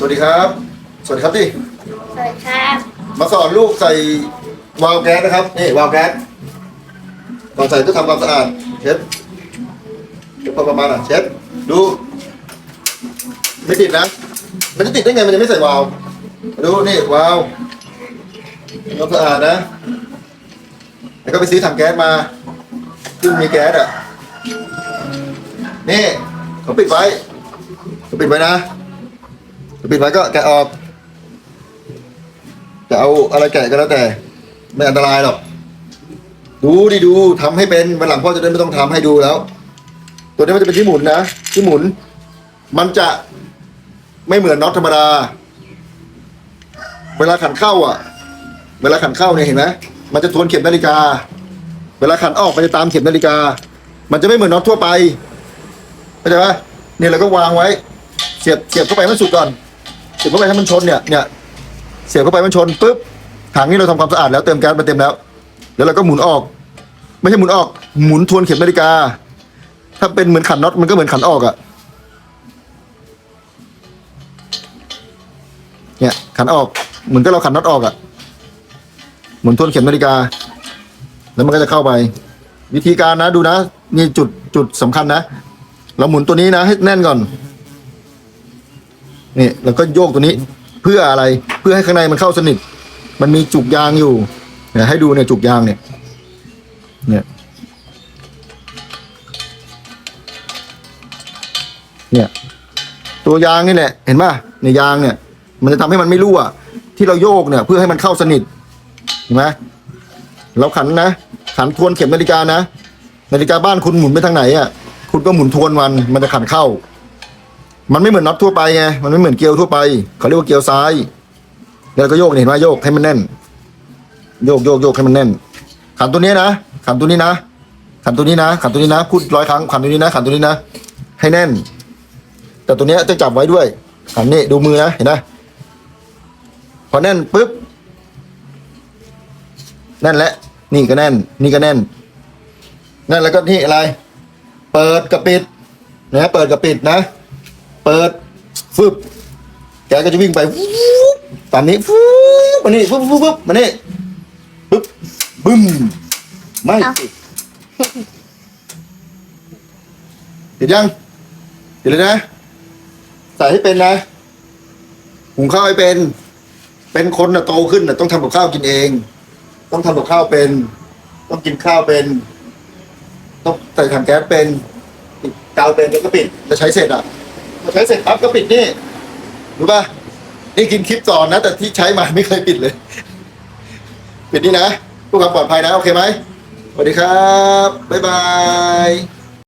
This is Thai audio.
สวัสดีครับ สวัสดีครับดิสวัสดีครับมาสอนลูกใส่วาล์วแก๊สนะครับนี่วาล์วแก๊สก่อนใส่ต้องทำความสะอาดเช็ดเช็ดพอประมาณอะเช็ดดูไม่ติดนะมันจะติดได้ไงมันยังไม่ใส่วาล์วดูนี่วาล์วทำความสะอาดนะแล้วก็ไปซื้อถังแก๊สมาซึ่งมีแก๊สอะนี่เขาปิดไว้เขาปิดไว้นะเขา ปิดไว้ก็แกะออก จะเอาอะไรแกะก็แล้วแต่ ไม่อันตรายหรอก ดูดิดูทำให้เป็นวันหลังพ่อจะได้ไม่ต้องทำให้ดูแล้ว ตัวนี้มันจะเป็นที่หมุนนะที่หมุน มันจะไม่เหมือนน็อตธรรมดา เวลาขันเข้าอะ เวลาขันเข้าเนี่ยเห็นไหมมันจะทวนเข็มนาฬิกา เวลาขันออกมันจะตามเข็มนาฬิกา มันจะไม่เหมือนน็อตทั่วไปเข้าใจปะเนี่ยเราก็วางไว้ เสียบเสียบเข้าไปให้มันสุดก่อน เสียบเข้าไปให้มันชนเนี่ยเนี่ยเสียบเข้าไปมันชนปุ๊บถังนี้เราทำความสะอาดแล้วเติมแก๊สมาเต็มแล้ว แล้วเราก็หมุนออก ไม่ใช่หมุนออก หมุนทวนเข็มนาฬิกา ถ้าเป็นเหมือนขันน็อตมันก็เหมือนขันออกอะเนี่ยขันออกเหมือนกับเราขันน็อตออกอะหมุนทวนเข็มนาฬิกา แล้วมันก็จะเข้าไป วิธีการนะดูนะ นี่จุดจุดสำคัญนะ เราหมุนตัวนี้นะให้แน่นก่อน นี่แล้วก็โยกตัวนี้เพื่ออะไรเพื่อให้ข้างในมันเข้าสนิท มันมีจุกยางอยู่เนี่ยให้ดูเนี่ยจุกยางเนี่ย เนี่ย เนี่ย ตัวยางนี่แหละ เห็นป่ะในยยางเนี่ย มันจะทำให้มันไม่รั่วที่เราโยกเนี่ย เพื่อให้มันเข้าสนิทเห็นไหมเราขันนะขันทวนเข็มนาฬิกานะนาฬิกาบ้านคุณหมุนไปทางไหนอะคุณก็หมุนทวนมันมันจะขันเข้า มันไม่เหมือนน็อตทั่วไปไง มันไม่เหมือนเกลียวทั่วไปเขาเรียกว่าเกลียวซ้าย แล้วก็โยกเห็นไหมโยกให้มันแน่น โยกโยกโยกให้มันแน่น ขันตัวนี้นะขันตัวนี้นะขันตัวนี้นะขันตัวนี้นะพูดร้อยครั้งขันตัวนี้นะขันตัวนี้นะ ให้แน่น แต่ตัวเนี้ยจะจับไว้ด้วยขันนี่ดูมือนะเห็นไหมพอแน่นปุ๊บแน่นแล้วนี่ก็แน่น นี่ก็แน่นแน่นแล้วก็นี่อะไร เปิดกับปิดนะเปิดกับปิดนะ เปิดฟึบแกก็จะวิ่งไปวูบตามนี้ฟูบมานี่ฟึบฟึบฟึบมานี่ปึ๊บบึ้มไม่ติดติดยังติดเลยนะ ใส่ให้เป็นนะหุงข้าวให้เป็น เป็นคนน่ะโตขึ้นน่ะต้องทำกับข้าวกินเอง ต้องทำกับข้าวเป็น ต้องกินข้าวเป็น ต้องใส่ถังแก๊สเป็นปิดกาวเป็นแล้วก็ปิดแล้วใช้เสร็จอะพอ ใช้เสร็จปั๊บก็ปิดนี่รู้ป่ะนี่กินคลิปสอนนะ แต่ที่ใช้มาไม่เคยปิดเลย ปิดนี่นะเพื่อความปลอดภัยนะ โอเคไหมสวัสดีครับ บ๊ายบาย